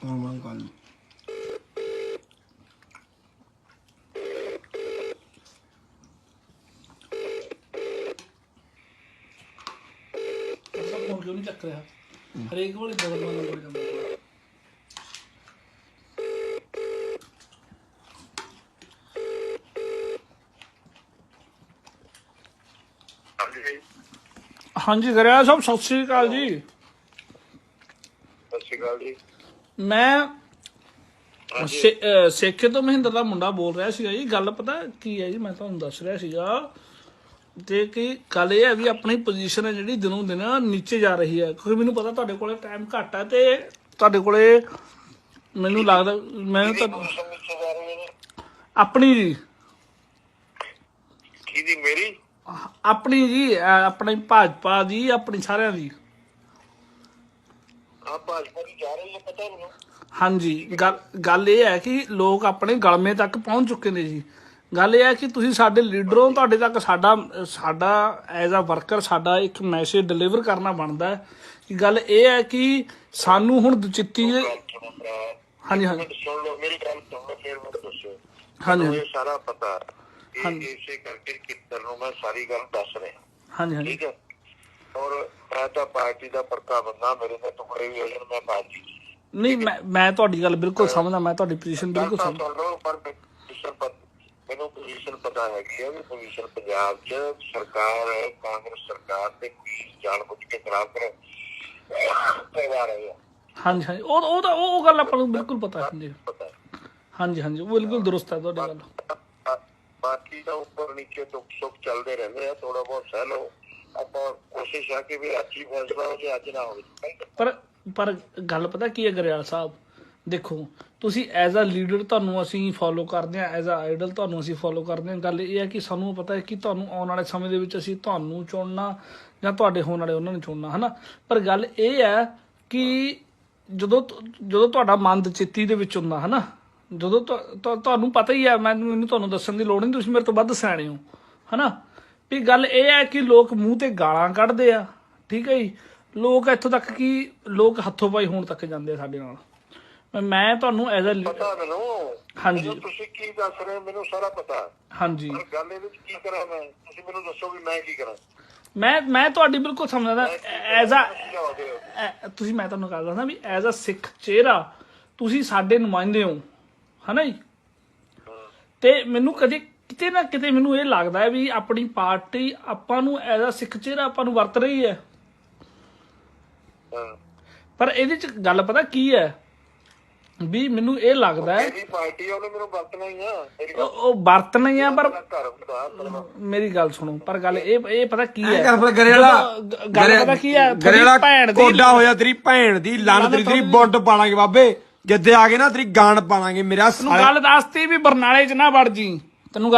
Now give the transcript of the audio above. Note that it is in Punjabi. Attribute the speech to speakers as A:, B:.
A: ਨੋਰਮਲ ਗੱਲ
B: ਸਭ ਫੋਨ ਕਿਉਂ ਨਹੀਂ ਚੱਕ ਰਿਹਾ ਹਰੇਕ ਵਾਲੀ ਬਦਲ ਬਦਲ ਹੋ ਜਾਂਦਾ
C: ਹਾਂਜੀ
B: ਹਾਂਜੀ ਗਰਿਆ ਸਾਹਿਬ ਸਤਿ ਸ੍ਰੀ ਅਕਾਲ ਜੀ
C: ਸਤਿ ਸ਼੍ਰੀ ਅਕਾਲ ਜੀ
B: ਮੈਂ ਸੇ- ਅਹ ਸੇਖੇ ਤੋਂ ਮਹਿੰਦਰ ਦਾ ਮੁੰਡਾ ਬੋਲ ਰਿਹਾ ਸੀਗਾ ਜੀ। ਗੱਲ ਪਤਾ ਕੀ ਹੈ ਜੀ? ਮੈਂ ਤੁਹਾਨੂੰ ਦੱਸ ਰਿਹਾ ਸੀਗਾ ਤੇ ਕਿ ਗੱਲ ਇਹ ਹੈ ਵੀ ਆਪਣੀ ਪੋਜੀਸ਼ਨ ਹੈ ਜਿਹੜੀ ਦਿਨੋਂ ਦਿਨ ਨੀਚੇ ਜਾ ਰਹੀ ਹੈ। ਕਿਉਂਕਿ ਮੈਨੂੰ ਪਤਾ ਤੁਹਾਡੇ ਕੋਲੇ ਟਾਈਮ ਘੱਟ ਹੈ ਤੇ ਤੁਹਾਡੇ ਕੋਲੇ ਮੈਨੂੰ ਲੱਗਦਾ ਮੈਂ ਤਾਂ
C: ਮੌਸਮ ਵਿੱਚ ਜਾ ਰਹੇ ਨੇ
B: ਆਪਣੀ ਜੀ।
C: ਕਿਹਦੀ? ਮੇਰੀ?
B: ਆਪਣੀ ਜੀ ਅਹ ਆਪਣੀ ਭਾਜਪਾ ਦੀ ਆਪਣੀ ਸਾਰਿਆਂ ਦੀ।
C: ਆ ਭਾਜਪਾ ਦੀ ਜਾ ਰਹੀ ਹੈ ਪਤਾ ਮੈਨੂੰ
B: ਹਾਂਜੀ ਗੱਲ ਗੱਲ ਇਹ ਹੈ ਕਿ ਲੋਕ ਆਪਣੇ ਗਲਮੇ ਤੱਕ ਪਹੁੰਚ ਚੁੱਕੇ ਨੇ ਜੀ। ਗੱਲ ਇਹ ਹੈ ਕਿ ਤੁਸੀਂ ਸਾਡੇ ਲੀਡਰੋਂ ਤੁਹਾਡੇ ਤੱਕ ਸਾਡਾ ਸਾਡਾ ਐਜ਼ ਅ ਵਰਕਰ ਸਾਡਾ ਇੱਕ ਮੈਸੇਜ ਡਿਲੀਵਰ ਕਰਨਾ ਬਣਦਾ ਹੈ। ਕਿ ਗੱਲ ਇਹ ਹੈ ਕਿ ਸਾਨੂੰ ਹੁਣ ਦੁਚਿੱਤੀ
C: ਗੱਲ ਸੁਣੋ ਭਰਾ।
B: ਹਾਂਜੀ ਹਾਂਜੀ।
C: ਮੈਨੂੰ ਸੁਣ ਲਓ ਮੇਰੀ ਗੱਲ ਸੁਣ ਲਓ ਫਿਰ ਮੈਨੂੰ ਦੱਸੋ।
B: ਹਾਂਜੀ
C: ਮੈਨੂੰ ਇਹ ਸਾਰਾ ਪਤਾ ਇਹ। ਇਸੇ ਕਰਕੇ ਕਿੱਤਰ ਨੂੰ ਮੈਂ ਸਾਰੀ ਗੱਲ ਦੱਸ ਰਿਹਾ।
B: ਹਾਂਜੀ ਹਾਂਜੀ।
C: ਠੀਕ ਹੈ। ਔਰ ਮੈਂ ਤਾਂ ਪਾਰਟੀ ਦਾ ਪਰਕਾ ਬੰਦਾ ਮੇਰੇ ਤੇ ਟੁਕੜੇ ਵੀ ਹੋ ਜਾਣ ਮੈਂ ਪਾਰਟੀ
B: ਨਹੀਂ ਮੈਂ ਮੈਂ ਤੁਹਾਡੀ ਗੱਲ ਬਿਲਕੁਲ ਸਮਝਦਾ ਮੈਂ ਤੁਹਾਡੀ ਪੋਜੀਸ਼ਨ ਬਿਲਕੁਲ
C: ਤਾਂ
B: ਸਮਝ
C: ਸੁਣ ਲਓ ਪਰ ਪੋਜੀਸ਼ਨ ਪਤ ਮੈਨੂੰ ਪੋਜੀਸ਼ਨ ਪਤਾ ਹੈਗੀ ਹੈ ਵੀ ਪੋਜੀਸ਼ਨ ਪੰਜਾਬ 'ਚ ਸਰਕਾਰ ਕਾਂਗਰਸ ਸਰਕਾਰ ਤੇ ਕੀ ਜਾਣ ਬੁੱਝ ਕੇ ਖਰਾਬ ਕਰ ਕਰਵਾ ਰਹੇ ਆ।
B: ਹਾਂਜੀ ਹਾਂਜੀ। ਉਹ ਉਹ ਤਾਂ ਉਹ ਗੱਲ ਆਪਾਂ ਨੂੰ ਬਿਲਕੁਲ ਪਤਾ ਹੈ। ਜੀ
C: ਹੈ।
B: ਹਾਂਜੀ ਹਾਂਜੀ। ਉਹ ਬਿਲਕੁਲ ਦਰੁਸਤ ਹੈ ਤੁਹਾਡੀ ਗੱਲ।
C: ਬਾਕੀ ਤਾਂ ਉੱਪਰ ਨੀਚੇ ਦੁੱਖ ਸੁੱਖ ਚੱਲਦੇ ਰਹਿੰਦੇ ਆ ਥੋੜਾ ਬਹੁਤ ਸਹਿ ਲਓ। ਆਪਾਂ ਕੋਸ਼ਿਸ਼ ਆ ਕਿ ਵੀ ਅੱਜ ਹੀ ਫੈਸਲਾ ਹੋ ਜੇ, ਅੱਜ ਨਾ ਹੋਵੇ।
B: ਪਰ ਪਰ ਗੱਲ ਪਤਾ ਕੀ ਹੈ ਗਰੇਵਾਲ ਸਾਹਿਬ? ਦੇਖੋ, ਤੁਸੀਂ ਐਜ਼ ਅ ਲੀਡਰ ਤੁਹਾਨੂੰ ਅਸੀਂ ਫੋਲੋ ਕਰਦੇ ਹਾਂ ਐਜ਼ ਅ ਆਈਡਲ ਤੁਹਾਨੂੰ ਅਸੀਂ ਫੋਲੋ ਕਰਦੇ ਹਾਂ। ਗੱਲ ਇਹ ਹੈ ਕਿ ਸਾਨੂੰ ਪਤਾ ਹੈ ਕਿ ਤੁਹਾਨੂੰ ਆਉਣ ਵਾਲੇ ਸਮੇਂ ਦੇ ਵਿੱਚ ਅਸੀਂ ਤੁਹਾਨੂੰ ਚੁਣਨਾ ਜਾਂ ਤੁਹਾਡੇ ਹੋਣ ਵਾਲੇ ਉਹਨਾਂ ਨੂੰ ਚੁਣਨਾ, ਹਨਾ? ਪਰ ਗੱਲ ਇਹ ਹੈ ਕਿ ਜਦੋਂ ਜਦੋਂ ਤੁਹਾਡਾ ਮਨ ਚਿੱਤੀ ਦੇ ਵਿੱਚ ਹੁੰਦਾ, ਹਨਾ? ਜਦੋਂ ਤੁਹਾਨੂੰ ਪਤਾ ਹੀ ਹੈ ਮੈਨੂੰ ਤੁਹਾਨੂੰ ਦੱਸਣ ਦੀ ਲੋੜ ਨਹੀਂ, ਤੁਸੀਂ ਮੇਰੇ ਤੋਂ ਵੱਧ ਸਿਆਣੇ ਹੋ, ਹਨਾ? ਵੀ ਗੱਲ ਇਹ ਹੈ ਕਿ ਲੋਕ ਮੂੰਹ ਤੇ ਗਾਲਾਂ ਕੱਢਦੇ ਆ ਠੀਕ ਹੈ ਜੀ? ਲੋਕ ਇੱਥੋਂ ਤੱਕ ਕਿ ਲੋਕ ਹੱਥੋਂ ਪਾਈ ਹੋਣ ਤੱਕ ਜਾਂਦੇ ਆ ਸਾਡੇ ਨਾਲ। ਮੈਂ- ਤੁਹਾਨੂੰ ਐਜ਼ ਅ
C: ਪਤਾ ਮੈਨੂੰ
B: ਹਾਂਜੀ।
C: ਤੁਸੀਂ ਕੀ ਦੱਸ ਰਹੇ ਹੋ, ਮੈਨੂੰ ਸਾਰਾ ਪਤਾ।
B: ਹਾਂਜੀ।
C: ਪਰ ਗੱਲ ਇਹ ਵਿੱਚ ਕੀ ਕਰਾਂ ਮੈਂ? ਤੁਸੀਂ ਮੈਨੂੰ ਦੱਸੋ ਵੀ ਮੈਂ ਕੀ ਕਰਾਂ।
B: ਮੈਂ ਮੈਂ ਤੁਹਾਡੀ ਬਿਲਕੁਲ ਸਮਝਦਾ। ਐਜ਼ ਅ ਤੁਸੀਂ ਮੈਂ ਤੁਹਾਨੂੰ ਗੱਲ ਦੱਸਦਾ ਵੀ ਐਜ਼ ਅ ਸਿੱਖ ਚਿਹਰਾ ਤੁਸੀਂ ਸਾਡੇ ਨੁਮਾਇੰਦੇ ਹੋ। ਹਨਾ ਜੀ? ਤੇ ਮੈਨੂੰ ਕਦੇ ਕਿਤੇ ਨਾ ਕਿਤੇ ਮੈਨੂੰ ਇਹ ਲੱਗਦਾ ਹੈ ਵੀ ਆਪਣੀ ਪਾਰਟੀ ਆਪਾਂ ਨੂੰ ਐਜ਼ ਅ ਸਿੱਖ ਚਿਹਰਾ ਆਪਾਂ ਨੂੰ ਵਰਤ ਰਹੀ ਹੈ।
C: ਹਾਂ।
B: ਪਰ ਇਹਦੇ ਚ ਗੱਲ ਪਤਾ ਕੀ ਹੈ? ਵੀ ਮੈਨੂੰ ਇਹ ਲੱਗਦਾ ਹੈ
C: ਮੇਰੀ ਪਾਰਟੀ ਆ, ਉਹਨੇ ਮੈਨੂੰ ਵਰਤਣਾ ਹੀ ਆ।
B: ਉਹ ਉਹ ਵਰਤਣਾ ਹੀ ਆ ਪਰ
C: ਮੇਰਾ
B: ਗੱਲ ਸੁਣੋ ਪਰ ਗੱਲ ਇਹ ਇਹ ਪਤਾ ਕੀ ਹੈ?
A: ਫਿਰ ਗਰੇਲਾ
B: ਗੱਲ ਪਤਾ ਕੀ ਹੈ?
A: ਗਰੇਲਾ
B: ਭੈਣ ਦੀ
A: ਕੋਡਾ ਹੋਇਆ ਤੇਰੀ ਭੈਣ ਦੀ ਲੰਨ ਤੇਰੀ ਤੇਰੀ ਬੁੱਟ ਪਾਲਾਂਗੇ ਬਾਬੇ। ਜਿੱਦੇ ਆ ਗਏ ਨਾ ਤੇਰੀ ਗਾਣ ਪਾਲਾਂਗੇ ਮੇਰਾ
B: ਗੱਲ ਦੱਸਤੀ ਵੀ ਬਰਨਾਲੇ ਚ ਨਾ ਵੜ ਜੀ। ਤੈਨੂੰ